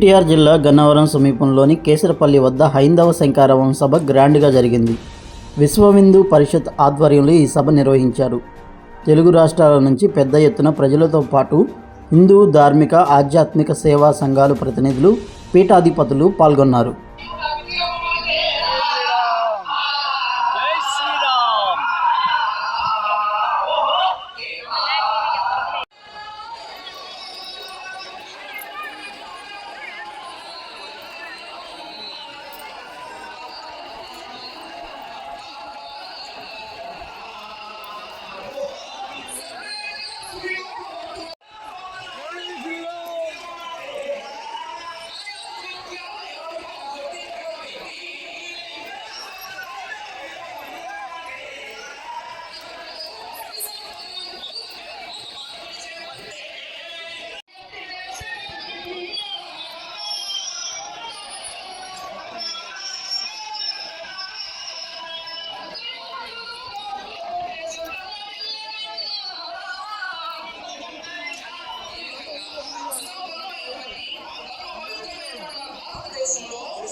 ఎన్టీఆర్ జిల్లా గన్నవరం సమీపంలోని కేసరపల్లి వద్ద హైందవ శంకారవం సభ గ్రాండ్గా జరిగింది. విశ్వవిందు పరిషత్ ఆధ్వర్యంలో ఈ సభ నిర్వహించారు. తెలుగు రాష్ట్రాల నుంచి పెద్ద ఎత్తున ప్రజలతో పాటు హిందూ ధార్మిక ఆధ్యాత్మిక సేవా సంఘాలు ప్రతినిధులు పీఠాధిపతులు పాల్గొన్నారు.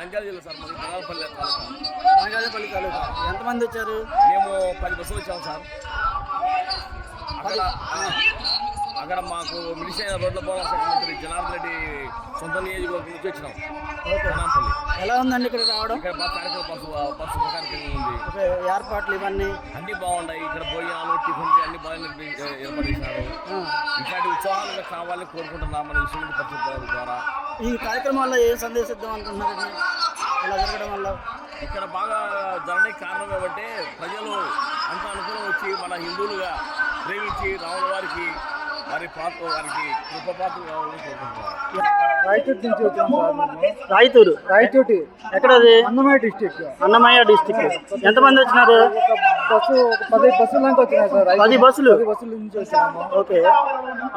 నంద్యాల జిల్లా సార్ మాది తాలూకా. ఎంతమంది వచ్చారు? మేము పది బస్సులు వచ్చాము సార్. అక్కడ అక్కడ మాకు మిడిసిన రోడ్ల శాఖ మంత్రి జనార్దన్ రెడ్డి సొంత నియోజకవర్గం నుంచి వచ్చినాం. ఎలా ఉందండి ఇక్కడ రావడం? ఇక్కడ బాగా కార్యక్రమం బస్సు బస్సు కార్యక్రమం ఉంది. ఏర్పాట్లు ఇవన్నీ? అన్ని బాగున్నాయి. ఇక్కడ భోజనాలు టిఫిన్ అన్ని బాగా ఏర్పాటు ఆ. ఇట్లాంటి ఉత్సాహాలుగా కావాలని కోరుకుంటున్నాం మన విశ్వ పరిషత్ ద్వారా. ఈ కార్యక్రమాల్లో ఏం సందేశిద్దాం అనుకుంటున్నారండి? ఇలా జరగడం వల్ల? ఇక్కడ బాగా జరగడానికి కారణం ఏమంటే ప్రజలు అంత అనుకూలం వచ్చి మన హిందువులుగా ప్రేమించి రాముల వారికి వారి పాత్ర వారికి కృపపాత్ర కావాలని కోరుకుంటున్నారు. రాయచోటి నుంచి వచ్చాం సార్ మేము. రాయతూరు రాయచోటి ఎక్కడది? అన్నమయ్య డిస్టిక్ అన్నమయ్య డిస్టిక్ ఎంతమంది వచ్చినారు? ఒక బస్సు ఒక పది బస్సులు దాకా వచ్చినాయి సార్ పది బస్సులు? పది బస్సుల నుంచి వచ్చినాము. ఓకే.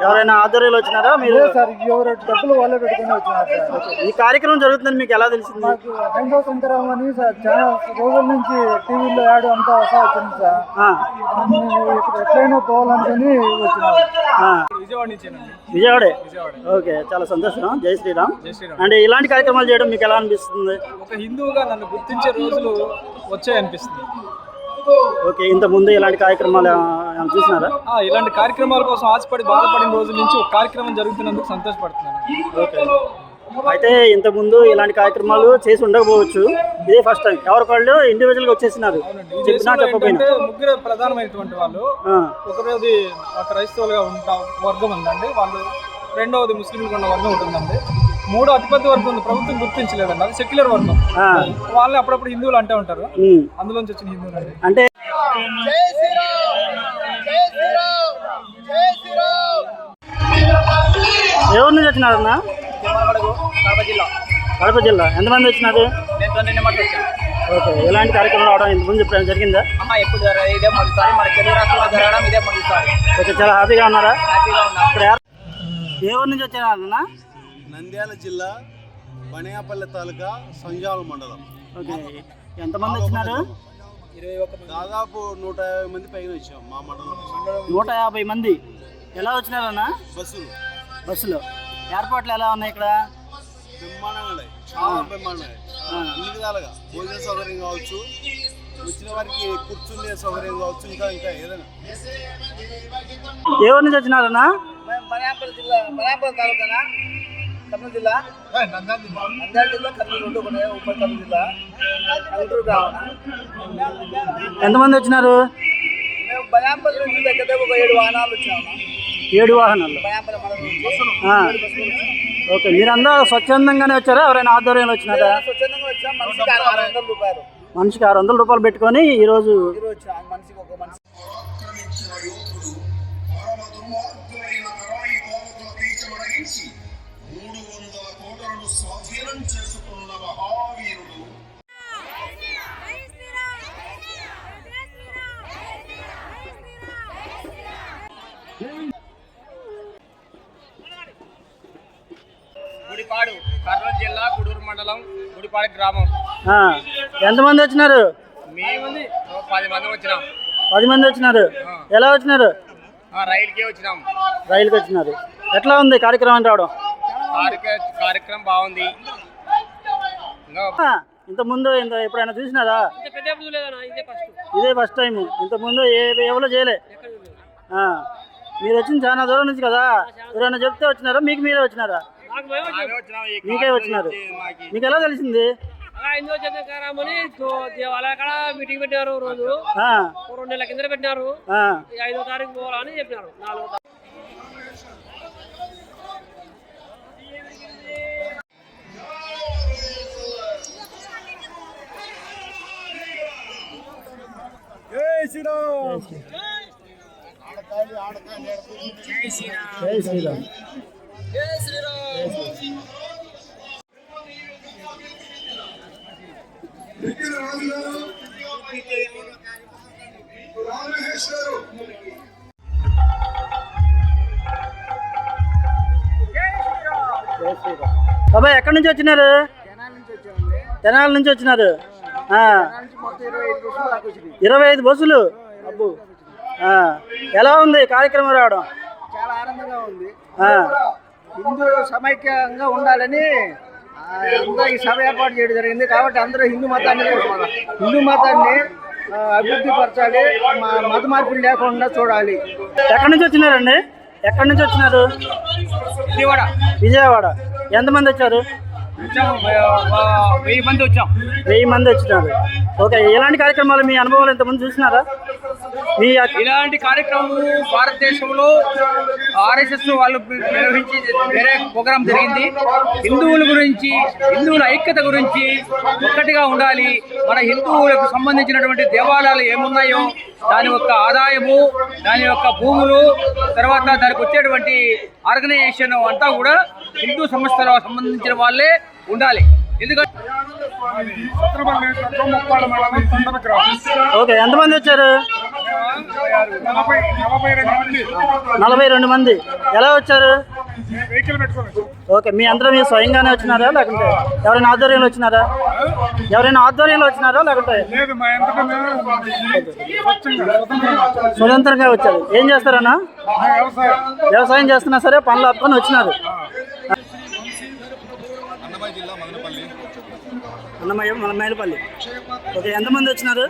ఎవరైనా ఆధ్వర్యంలో వచ్చినారా మీరు? లేదు సార్ ఎవరు డబ్బులు వాళ్ళే పెట్టుకుని వచ్చినారు సార్. ఈ కార్యక్రమం జరుగుతుందని మీకు ఎలా తెలిసింది? మాకు హైందవ అని సార్ చాలా రోజుల నుంచి టీవీలో యాడ్ అంతా వస్తా వచ్చింది సార్. ఆ, మేము ఇక్కడ ఎట్లయినా పోవాలనుకుని వచ్చినాము ఆ, విజయవాడ ఓకే చాలా సంతోషం. జై శ్రీరామ్. అంటే ఇలాంటి కార్యక్రమాలు చేయడం మీకు ఎలా అనిపిస్తుంది? ఒక హిందువుగా నన్ను గుర్తించే రోజులు వచ్చాయనిపిస్తుంది. ఓకే ఇంత ముందు ఇలాంటి కార్యక్రమాలు చూసినారా? ఇలాంటి కార్యక్రమాల కోసం ఆశపడి బాధపడిన రోజుల నుంచి ఒక కార్యక్రమం జరుగుతున్నందుకు సంతోషపడుతున్నాను. ఓకే. అయితే ఇంత ముందు ఇలాంటి కార్యక్రమాలు చేసి ఉండకపోవచ్చు. ఇదే ఫస్ట్ టైం ఎవరికాళ్ళు ఇండివిజువల్గా వచ్చేసినారు. అవునండి. ఈ చెప్పినా చెప్పకపోయినా. ముగ్గురు ప్రధానమైనటువంటి వాళ్ళు. ఒకరోజు క్రైస్తవులుగా ఉంటా వర్గం ఉందండి. వాళ్ళు రెండవది ముస్లింలకు ఉన్న వర్గం ఉంటుందండి మూడో అతిపెద్ద వర్గం ఉంది. ప్రభుత్వం గుర్తించలేదండి. అది సెక్యులర్ వర్గం. వాళ్ళని అప్పుడప్పుడు హిందువులు అంటూ ఉంటారు. అందులోంచి వచ్చిన హిందువులు అండి. అంటే ఎవరి నుంచి వచ్చినారన్నా? జిల్లా. కడప జిల్లా. ఎంతమంది వచ్చినారు? నేను తొమ్మిది నెంబర్స్ వచ్చాను. ఓకే. ఎలాంటి కార్యక్రమం రావడం ఇంత ముందు ఎప్పుడైనా జరిగిందా? అమ్మ ఎప్పుడు జరగదు ఇదే మొదటిసారి మన తెలుగు రాష్ట్రంలో జరగడం ఇదే మొదటిసారి ఓకే చాలా హ్యాపీగా ఉన్నారా? హ్యాపీగా ఉన్నాం. ఇప్పుడు ఎవరు- ఏ ఊరు నుంచి వచ్చారన్నా నంద్యాల జిల్లా బనియాపల్లి తాలూకా సంజాల మండలం. ఓకే. ఎంతమంది వచ్చినారు? దాదాపు నూట యాభై మంది పైన వచ్చాం మా మండలం. నూట యాభై మంది. ఎలా వచ్చినారన్నా బస్సులు. బస్సులో. ఏర్పాట్లు ఎలా ఉన్నాయి ఇక్కడ? బ్రహ్మాండంగా ఉన్నాయి. చాలా బ్రహ్మాండంగా ఆ, అన్ని విధాలుగా. భోజన సౌకర్యం కావచ్చు వచ్చిన వారికి కూర్చునే సౌకర్యం కావచ్చు ఇంకా ఇంకా ఏదైనా. ఏ ఊరు నుంచి వచ్చినారన్నా? బనాపల్లి జిల్లా బనాపల్లి తాలూకానా? కర్నూలు జిల్లా? నంద్యాల జిల్లా కర్నూలు రెండు ఉన్నాయి ఉమ్మడి కర్నూలు జిల్లా. కర్నూలు గ్రామం ఎంతమంది వచ్చినారు? మేము బనాపల్లి నుంచి దగ్గర దగ్గర ఒక ఏడు వాహనాలు వచ్చాము ఏడు వాహనాలు. ఓకే మీరందరూ స్వచ్ఛందంగానే వచ్చారా? ఎవరైనా ఆధ్వర్యంలో వచ్చినారా? స్వచ్ఛందంగా వచ్చాం. మనిషికి ఆరు ఆరు వందల రూపాయలు. మనిషికి ఆరు వందల రూపాయలు పెట్టుకొని ఈరోజు మండలం గుడిపాడి గ్రామం. ఎంతమంది వచ్చినారు? పది మంది వచ్చినాం. పది మంది వచ్చినారు. ఎలా వచ్చినారు? రైలుకి వచ్చినాం. రైలుకి వచ్చినారు. ఎట్లా ఉంది కార్యక్రమం రావడం? కార్యక్రమం బాగుంది. ఇంకా ఆ, ఇంత ముందు ఇంత ఎప్పుడైనా చూసినారా? ఇదే ఫస్ట్ టైం ఇంత ముందు ఏ ఎవరో చేయలే. ఆ, మీరు వచ్చింది చాలా దూరం నుంచి కదా? ఎవరైనా చెప్తే వచ్చినారా? మీకు మీరే వచ్చినారా? మీకే వచ్చినారు. మాకి మీకు. ఎలా తెలిసింది? దేవాలయ కాడ మీటింగ్ పెట్టారు రోజు. రెండు నెలల కింద పెట్టినారు. ఐదో తారీఖు పోవాలని చెప్పినారు. నాలుగో తారీఖు. జై శ్రీరామ్. రాజుగారు రామహేశ్వరు బాబాయ్ ఎక్కడి నుంచి వచ్చినారు? తెనాల నుంచి వచ్చినారు. ఆ. ఇరవై ఐదు బస్సులు? అబ్బు. ఎలా ఉంది కార్యక్రమం రావడం? చాలా ఆనందంగా ఉంది. హిందూ సమైక్యంగా ఉండాలని అంతా ఈ సభ ఏర్పాటు చేయడం జరిగింది. కాబట్టి అందరూ హిందూ మతాన్ని హిందూ మతాన్ని అభివృద్ధి పరచాలి. మా- మత మార్పులు లేకుండా చూడాలి. ఎక్కడి నుంచి వచ్చినారండి? ఎక్కడి నుంచి వచ్చినారు? విజయవాడ. విజయవాడ. ఎంతమంది వచ్చారు? వచ్చాం వెయ్యి మంది వచ్చాం. వెయ్యి మంది వచ్చినారు. ఓకే ఎలాంటి కార్యక్రమాలు మీ అనుభవాలు ఇంతమంది చూసినారా? మీ ఇలాంటి కార్యక్రమం భారతదేశంలో ఆర్ఎస్ఎస్ వాళ్ళు నిర్వహించి వేరే ప్రోగ్రాం జరిగింది. హిందువుల గురించి హిందువుల ఐక్యత గురించి ఒక్కటిగా ఉండాలి. మన హిందువులకు సంబంధించినటువంటి దేవాలయాలు ఏమున్నాయో దాని యొక్క ఆదాయము దాని యొక్క భూములు తర్వాత దానికి వచ్చేటువంటి ఆర్గనైజేషన్ అంతా కూడా హిందూ సంస్థలకు సంబంధించిన వాళ్ళే ఉండాలి. ఎందుకంటే ఓకే ఎంతమంది వచ్చారు? నలభై రెండు మంది. ఎలా వచ్చారు? ఓకే మీ అందరూ మీరు స్వయంగానే వచ్చినారా? లేకుంటే ఎవరైనా ఆధ్వర్యంలో వచ్చినారా? ఎవరైనా ఆధ్వర్యంలో వచ్చినారా లేకుంటే? స్వతంత్రంగా వచ్చారు. ఏం చేస్తారన్నా? వ్యవసాయం చేస్తున్నా సరే పనులు ఆపుకొని వచ్చినారు. అన్నమయ్య జిల్లా మదనపల్లి అన్నమయ్య మన మేలపల్లి ఓకే ఎంతమంది వచ్చినారు?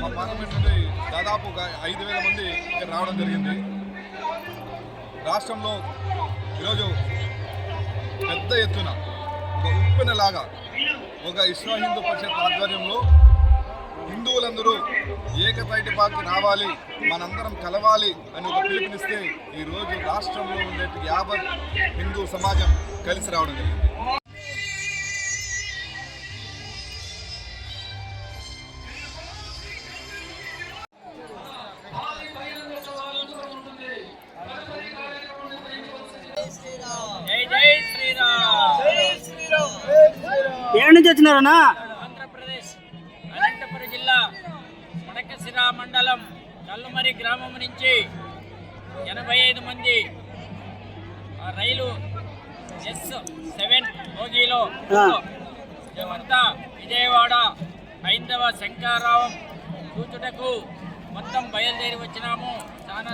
మా పార్లమెంట్ నుండి దాదాపు ఒక ఐదు వేల మంది ఇక్కడ రావడం జరిగింది రాష్ట్రంలో ఈరోజు పెద్ద ఎత్తున ఉప్పెనలాగా ఒక విశ్వ హిందూ పరిషత్ ఆధ్వర్యంలో హిందువులందరూ ఏకతాటిపాకి రావాలి మనందరం కలవాలి అని ఒక పిలుపునిస్తే ఈరోజు రాష్ట్రంలో ఉండే యాభై హిందూ సమాజం కలిసి రావడం జరిగింది. ఆంధ్రప్రదేశ్ అనంతపురం జిల్లా మడకశిర మండలం కల్లుమరి గ్రామం నుంచి ఎనభై ఐదు మంది రైలు ఎస్ సెవెన్ ఆ. మేమంతా విజయవాడ హైందవ శంకారావం కూచుటకు మొత్తం బయలుదేరి వచ్చినాము చాలా